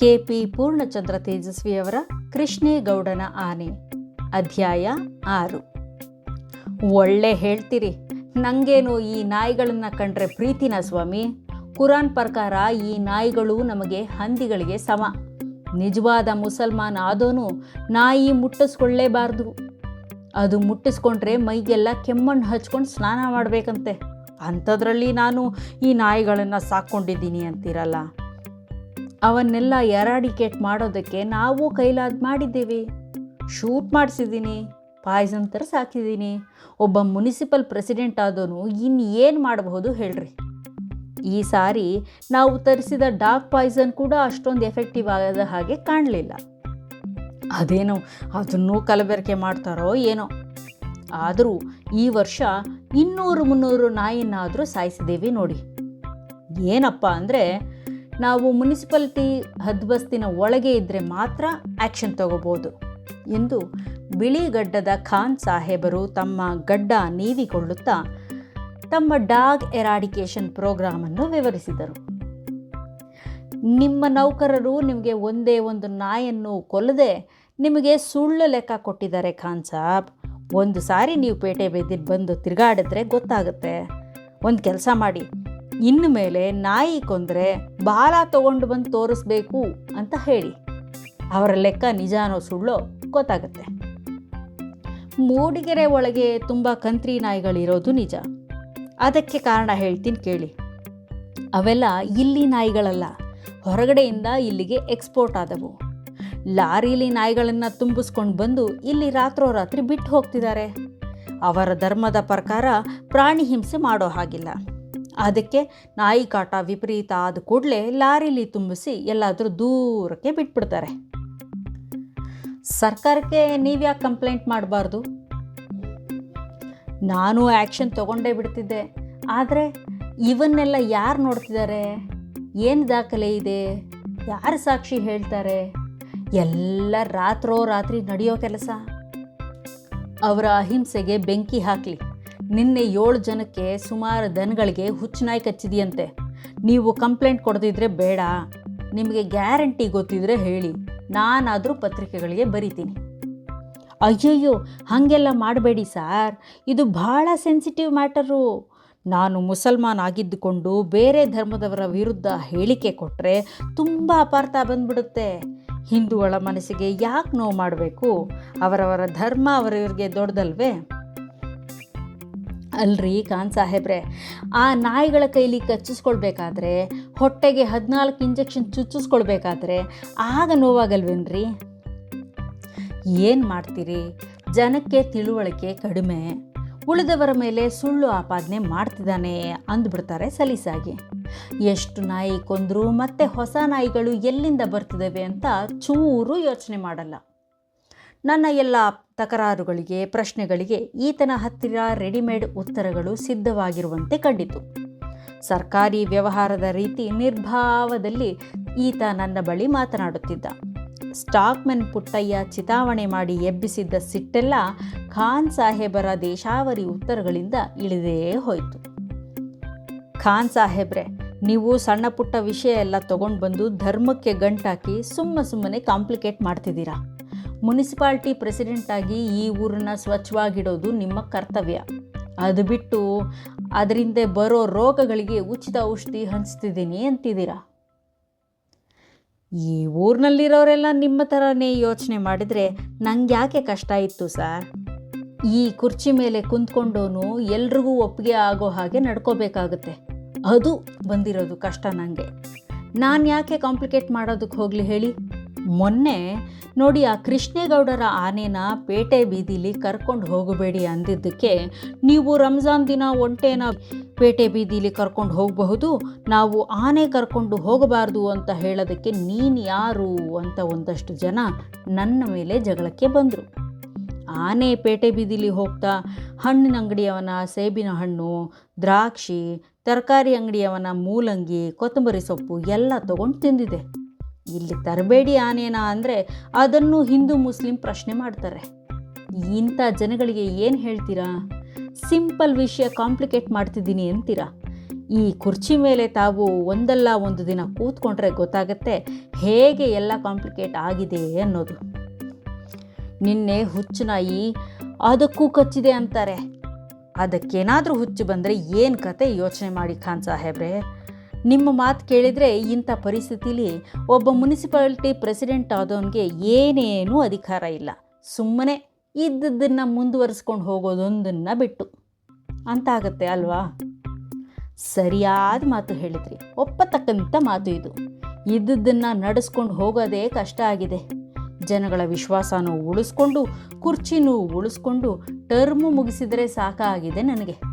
K P Purnachandra ತೇಜಸ್ವಿಯವರ ಕೃಷ್ಣೇಗೌಡನ ಆನೆ, ಅಧ್ಯಾಯ ಆರು. ಒಳ್ಳೆ ಹೇಳ್ತೀರಿ. ನಂಗೇನು ಈ ನಾಯಿಗಳನ್ನು ಕಂಡ್ರೆ ಪ್ರೀತಿನ ಸ್ವಾಮಿ? ಕುರಾನ್ ಪ್ರಕಾರ ಈ ನಾಯಿಗಳು ನಮಗೆ ಹಂದಿಗಳಿಗೆ ಸಮ. ನಿಜವಾದ ಮುಸಲ್ಮಾನ್ ಆದೋನು ನಾಯಿ ಮುಟ್ಟಿಸ್ಕೊಳ್ಳೇಬಾರ್ದು. ಅದು ಮುಟ್ಟಿಸ್ಕೊಂಡ್ರೆ ಮೈಗೆಲ್ಲ ಕೆಮ್ಮಣ್ಣು ಹಚ್ಕೊಂಡು ಸ್ನಾನ ಮಾಡಬೇಕಂತೆ. ಅಂಥದ್ರಲ್ಲಿ ನಾನು ಈ ನಾಯಿಗಳನ್ನು ಸಾಕ್ಕೊಂಡಿದ್ದೀನಿ ಅಂತೀರಲ್ಲ? ಅವನ್ನೆಲ್ಲ ಎರಾಡಿಕೇಟ್ ಮಾಡೋದಕ್ಕೆ ನಾವು ಕೈಲಾದ ಮಾಡಿದ್ದೀವಿ. ಶೂಟ್ ಮಾಡಿಸಿದ್ದೀನಿ, ಪಾಯ್ಸನ್ ಥರ ಸಾಕಿದ್ದೀನಿ ಒಬ್ಬ ಮುನಿಸಿಪಲ್ ಪ್ರೆಸಿಡೆಂಟ್ ಆದೋನು ಇನ್ನು ಏನು ಮಾಡಬಹುದು ಹೇಳ್ರಿ. ಈ ಸಾರಿ ನಾವು ತರಿಸಿದ ಡಾರ್ಕ್ ಪಾಯ್ಸನ್ ಕೂಡ ಅಷ್ಟೊಂದು ಎಫೆಕ್ಟಿವ್ ಆಗದ ಹಾಗೆ ಕಾಣಲಿಲ್ಲ. ಅದೇನೋ ಅದನ್ನೂ ಕಲಬೆರಕೆ ಮಾಡ್ತಾರೋ ಏನೋ. ಆದರೂ ಈ ವರ್ಷ ಇನ್ನೂರು ಮುನ್ನೂರು ನಾಯಿನಾದರೂ ಸಾಯಿಸಿದ್ದೀವಿ ನೋಡಿ. ಏನಪ್ಪ ಅಂದರೆ ನಾವು ಮುನಿಸಿಪಾಲಿಟಿ ಹದ್ಬಸ್ತಿನ ಒಳಗೆ ಇದ್ದರೆ ಮಾತ್ರ ಆ್ಯಕ್ಷನ್ ತಗೋಬೋದು ಎಂದು ಬಿಳಿಗಡ್ಡದ ಖಾನ್ ಸಾಹೇಬರು ತಮ್ಮ ಗಡ್ಡ ನೀವಿಕೊಳ್ಳುತ್ತಾ ತಮ್ಮ ಡಾಗ್ ಎರಾಡಿಕೇಶನ್ ಪ್ರೋಗ್ರಾಮನ್ನು ವಿವರಿಸಿದರು. ನಿಮ್ಮ ನೌಕರರು ನಿಮಗೆ ಒಂದೇ ಒಂದು ನಾಯನ್ನು ಕೊಲ್ಲದೆ ನಿಮಗೆ ಸುಳ್ಳು ಲೆಕ್ಕ ಕೊಟ್ಟಿದ್ದಾರೆ ಖಾನ್ ಸಾಬ್. ಒಂದು ಸಾರಿ ನೀವು ಪೇಟೆ ಬೆದ್ದಿದ್ದು ಬಂದು ತಿರುಗಾಡಿದ್ರೆ ಗೊತ್ತಾಗುತ್ತೆ. ಒಂದು ಕೆಲಸ ಮಾಡಿ. ಇನ್ನು ಮೇಲೆ ನಾಯಿ ಕೊಂದರೆ ಬಾಲ ತಗೊಂಡು ಬಂದು ತೋರಿಸ್ಬೇಕು ಅಂತ ಹೇಳಿ. ಅವರ ಲೆಕ್ಕ ನಿಜಾನೋ ಸುಳ್ಳೋ ಗೊತ್ತಾಗುತ್ತೆ. ಮೂಡಿಗೆರೆ ಒಳಗೆ ತುಂಬ ಕಂತ್ರಿ ನಾಯಿಗಳಿರೋದು ನಿಜ. ಅದಕ್ಕೆ ಕಾರಣ ಹೇಳ್ತೀನಿ ಕೇಳಿ. ಅವೆಲ್ಲ ಇಲ್ಲಿ ನಾಯಿಗಳಲ್ಲ, ಹೊರಗಡೆಯಿಂದ ಇಲ್ಲಿಗೆ ಎಕ್ಸ್ಪೋರ್ಟ್ ಆದವು. ಲಾರಿಲಿ ನಾಯಿಗಳನ್ನು ತುಂಬಿಸ್ಕೊಂಡು ಬಂದು ಇಲ್ಲಿ ರಾತ್ರೋರಾತ್ರಿ ಬಿಟ್ಟು ಹೋಗ್ತಿದ್ದಾರೆ. ಅವರ ಧರ್ಮದ ಪ್ರಕಾರ ಪ್ರಾಣಿ ಹಿಂಸೆ ಮಾಡೋ ಹಾಗಿಲ್ಲ. ಅದಕ್ಕೆ ನಾಯಿ ಕಾಟ ವಿಪರೀತ ಆದ ಕೂಡಲೇ ಲಾರಿಲಿ ತುಂಬಿಸಿ ಎಲ್ಲಾದರೂ ದೂರಕ್ಕೆ ಬಿಟ್ಬಿಡ್ತಾರೆ. ಸರ್ಕಾರಕ್ಕೆ ನೀವ್ಯಾಕೆ ಕಂಪ್ಲೇಂಟ್ ಮಾಡಬಾರ್ದು? ನಾನು ಆ್ಯಕ್ಷನ್ ತಗೊಂಡೇ ಬಿಡ್ತಿದ್ದೆ. ಆದರೆ ಇವನ್ನೆಲ್ಲ ಯಾರು ನೋಡ್ತಿದ್ದಾರೆ? ಏನು ದಾಖಲೆ ಇದೆ? ಯಾರು ಸಾಕ್ಷಿ ಹೇಳ್ತಾರೆ? ಎಲ್ಲ ರಾತ್ರೋ ರಾತ್ರಿ ನಡೆಯೋ ಕೆಲಸ. ಅವರ ಅಹಿಂಸೆಗೆ ಬೆಂಕಿ ಹಾಕಲಿ. ನಿನ್ನೆ ಏಳು ಜನಕ್ಕೆ ಸುಮಾರು ದನಗಳಿಗೆ ಹುಚ್ಚುನಾಯಿ ಕಚ್ಚಿದೆಯಂತೆ. ನೀವು ಕಂಪ್ಲೇಂಟ್ ಕೊಡದಿದ್ರೆ ಬೇಡ. ನಿಮಗೆ ಗ್ಯಾರಂಟಿ ಗೊತ್ತಿದ್ರೆ ಹೇಳಿ. ನಾನಾದರೂ ಪತ್ರಿಕೆಗಳಿಗೆ ಬರಿತೀನಿ. ಅಯ್ಯಯ್ಯೋ, ಹಾಗೆಲ್ಲ ಮಾಡಬೇಡಿ ಸಾರ್. ಇದು ಭಾಳ ಸೆನ್ಸಿಟಿವ್ ಮ್ಯಾಟರು. ನಾನು ಮುಸಲ್ಮಾನ್ ಆಗಿದ್ದುಕೊಂಡು ಬೇರೆ ಧರ್ಮದವರ ವಿರುದ್ಧ ಹೇಳಿಕೆ ಕೊಟ್ಟರೆ ತುಂಬ ಅಪಾರ್ಥ ಬಂದ್ಬಿಡುತ್ತೆ. ಹಿಂದೂಗಳ ಮನಸ್ಸಿಗೆ ಯಾಕೆ ನೋವು ಮಾಡಬೇಕು? ಅವರವರ ಧರ್ಮ ಅವರವರಿಗೆ ದೊಡ್ಡದಲ್ವೇ? ಅಲ್ರಿ ಖಾನ್ ಸಾಹೇಬ್ರೆ, ಆ ನಾಯಿಗಳ ಕೈಲಿ ಕಚ್ಚಿಸ್ಕೊಳ್ಬೇಕಾದ್ರೆ, ಹೊಟ್ಟೆಗೆ ಹದಿನಾಲ್ಕು ಇಂಜೆಕ್ಷನ್ ಚುಚ್ಚಿಸ್ಕೊಳ್ಬೇಕಾದ್ರೆ ಆಗ ನೋವಾಗಲ್ವೇನ್ರಿ? ಏನು ಮಾಡ್ತೀರಿ? ಜನಕ್ಕೆ ತಿಳುವಳಿಕೆ ಕಡಿಮೆ, ಉಳಿದವರ ಮೇಲೆ ಸುಳ್ಳು ಆಪಾದನೆ ಮಾಡ್ತಿದ್ದಾನೆ ಅಂದ್ಬಿಡ್ತಾರೆ ಸಲೀಸಾಗಿ. ಎಷ್ಟು ನಾಯಿ ಕೊಂದರೂ ಮತ್ತೆ ಹೊಸ ನಾಯಿಗಳು ಎಲ್ಲಿಂದ ಬರ್ತಿದ್ದಾವೆ ಅಂತ ಚೂರು ಯೋಚನೆ ಮಾಡಲ್ಲ. ನನ್ನ ಎಲ್ಲ ತಕರಾರುಗಳಿಗೆ, ಪ್ರಶ್ನೆಗಳಿಗೆ ಈತನ ಹತ್ತಿರ ರೆಡಿಮೇಡ್ ಉತ್ತರಗಳು ಸಿದ್ಧವಾಗಿರುವಂತೆ ಕಂಡಿತು. ಸರ್ಕಾರಿ ವ್ಯವಹಾರದ ರೀತಿ ನಿರ್ಭಾವದಲ್ಲಿ ಈತ ನನ್ನ ಬಳಿ ಮಾತನಾಡುತ್ತಿದ್ದ. ಸ್ಟಾಕ್ಮೆನ್ ಪುಟ್ಟಯ್ಯ ಚಿತಾವಣೆ ಮಾಡಿ ಎಬ್ಬಿಸಿದ್ದ ಸಿಟ್ಟೆಲ್ಲ ಖಾನ್ ಸಾಹೇಬರ ದೇಶಾವರಿ ಉತ್ತರಗಳಿಂದ ಇಳಿದೇ ಹೋಯಿತು. ಖಾನ್ ಸಾಹೇಬ್ರೆ, ನೀವು ಸಣ್ಣ ಪುಟ್ಟ ವಿಷಯ ಎಲ್ಲ ತಗೊಂಡು ಬಂದು ಧರ್ಮಕ್ಕೆ ಗಂಟಾಕಿ ಸುಮ್ಮ ಸುಮ್ಮನೆ ಕಾಂಪ್ಲಿಕೇಟ್ ಮಾಡ್ತಿದ್ದೀರಾ? ಮುನಿಸಿಪಾಲ್ಟಿ ಪ್ರೆಸಿಡೆಂಟಾಗಿ ಈ ಊರನ್ನ ಸ್ವಚ್ಛವಾಗಿಡೋದು ನಿಮ್ಮ ಕರ್ತವ್ಯ. ಅದು ಬಿಟ್ಟು ಅದರಿಂದ ಬರೋ ರೋಗಗಳಿಗೆ ಉಚಿತ ಔಷಧಿ ಹಂಚ್ತಿದ್ದೀನಿ ಅಂತಿದ್ದೀರಾ? ಈ ಊರಿನಲ್ಲಿರೋರೆಲ್ಲ ನಿಮ್ಮ ಥರನೇ ಯೋಚನೆ ಮಾಡಿದರೆ ನಂಗೆ ಯಾಕೆ ಕಷ್ಟ ಇತ್ತು ಸರ್? ಈ ಕುರ್ಚಿ ಮೇಲೆ ಕುಂತ್ಕೊಂಡೋನು ಎಲ್ರಿಗೂ ಒಪ್ಪಿಗೆ ಆಗೋ ಹಾಗೆ ನಡ್ಕೋಬೇಕಾಗುತ್ತೆ. ಅದು ಬಂದಿರೋದು ಕಷ್ಟ ನನಗೆ ನಾನು ಯಾಕೆ ಕಾಂಪ್ಲಿಕೇಟ್ ಮಾಡೋದಕ್ಕೆ ಹೋಗಲಿ ಹೇಳಿ? ಮೊನ್ನೆ ನೋಡಿ ಆ ಕೃಷ್ಣೇಗೌಡರ ಆನೆನ ಪೇಟೆ ಬೀದಿಲಿ ಕರ್ಕೊಂಡು ಹೋಗಬೇಡಿ ಅಂದಿದ್ದಕ್ಕೆ ನೀವು ರಂಜಾನ್ ದಿನ ಒಂಟೇನ ಪೇಟೆ ಬೀದಿಲಿ ಕರ್ಕೊಂಡು ಹೋಗಬಹುದು, ನಾವು ಆನೆ ಕರ್ಕೊಂಡು ಹೋಗಬಾರ್ದು ಅಂತ ಹೇಳೋದಕ್ಕೆ ನೀನು ಯಾರು ಅಂತ ಒಂದಷ್ಟು ಜನ ನನ್ನ ಮೇಲೆ ಜಗಳಕ್ಕೆ ಬಂದರು. ಆನೆ ಪೇಟೆ ಬೀದಿಲಿ ಹೋಗ್ತಾ ಹಣ್ಣಿನ ಅಂಗಡಿಯವನ ಸೇಬಿನ ಹಣ್ಣು, ದ್ರಾಕ್ಷಿ, ತರಕಾರಿ ಅಂಗಡಿಯವನ ಮೂಲಂಗಿ, ಕೊತ್ತಂಬರಿ ಸೊಪ್ಪು ಎಲ್ಲ ತಗೊಂಡು ತಿಂದಿದೆ. ಇಲ್ಲಿ ತರಬೇಡಿ ಆನೇನ ಅಂದರೆ ಅದನ್ನು ಹಿಂದೂ ಮುಸ್ಲಿಂ ಪ್ರಶ್ನೆ ಮಾಡ್ತಾರೆ. ಇಂಥ ಜನಗಳಿಗೆ ಏನು ಹೇಳ್ತೀರಾ? ಸಿಂಪಲ್ ವಿಷಯ ಕಾಂಪ್ಲಿಕೇಟ್ ಮಾಡ್ತಿದ್ದೀನಿ ಅಂತೀರಾ? ಈ ಕುರ್ಚಿ ಮೇಲೆ ತಾವು ಒಂದಲ್ಲ ಒಂದು ದಿನ ಕೂತ್ಕೊಂಡ್ರೆ ಗೊತ್ತಾಗತ್ತೆ ಹೇಗೆ ಎಲ್ಲ ಕಾಂಪ್ಲಿಕೇಟ್ ಆಗಿದೆ ಅನ್ನೋದು. ನಿನ್ನೆ ಹುಚ್ಚು ನಾಯಿ ಅದಕ್ಕೂ ಕಚ್ಚಿದೆ ಅಂತಾರೆ. ಅದಕ್ಕೇನಾದರೂ ಹುಚ್ಚು ಬಂದರೆ ಏನು ಕತೆ ಯೋಚನೆ ಮಾಡಿ ಖಾನ್ ಸಾಹೇಬ್ರೆ? ನಿಮ್ಮ ಮಾತು ಕೇಳಿದರೆ ಇಂಥ ಪರಿಸ್ಥಿತಿಲಿ ಒಬ್ಬ ಮುನ್ಸಿಪಾಲ್ಟಿ ಪ್ರೆಸಿಡೆಂಟ್ ಆದವನಿಗೆ ಏನೇನೂ ಅಧಿಕಾರ ಇಲ್ಲ. ಸುಮ್ಮನೆ ಇದ್ದದ್ದನ್ನು ಮುಂದುವರಿಸ್ಕೊಂಡು ಹೋಗೋದೊಂದನ್ನು ಬಿಟ್ಟು. ಅಂತ ಆಗತ್ತೆ ಅಲ್ವಾ? ಸರಿಯಾದ ಮಾತು ಹೇಳಿದ್ರಿ. ಒಪ್ಪತಕ್ಕಂಥ ಮಾತು ಇದು. ಇದ್ದದ್ದನ್ನು ನಡೆಸ್ಕೊಂಡು ಹೋಗೋದೇ ಕಷ್ಟ ಆಗಿದೆ. ಜನಗಳ ವಿಶ್ವಾಸನೂ ಉಳಿಸ್ಕೊಂಡು, ಕುರ್ಚಿನೂ ಉಳಿಸ್ಕೊಂಡು ಟರ್ಮು ಮುಗಿಸಿದರೆ ಸಾಕಾಗಿದೆ ನನಗೆ.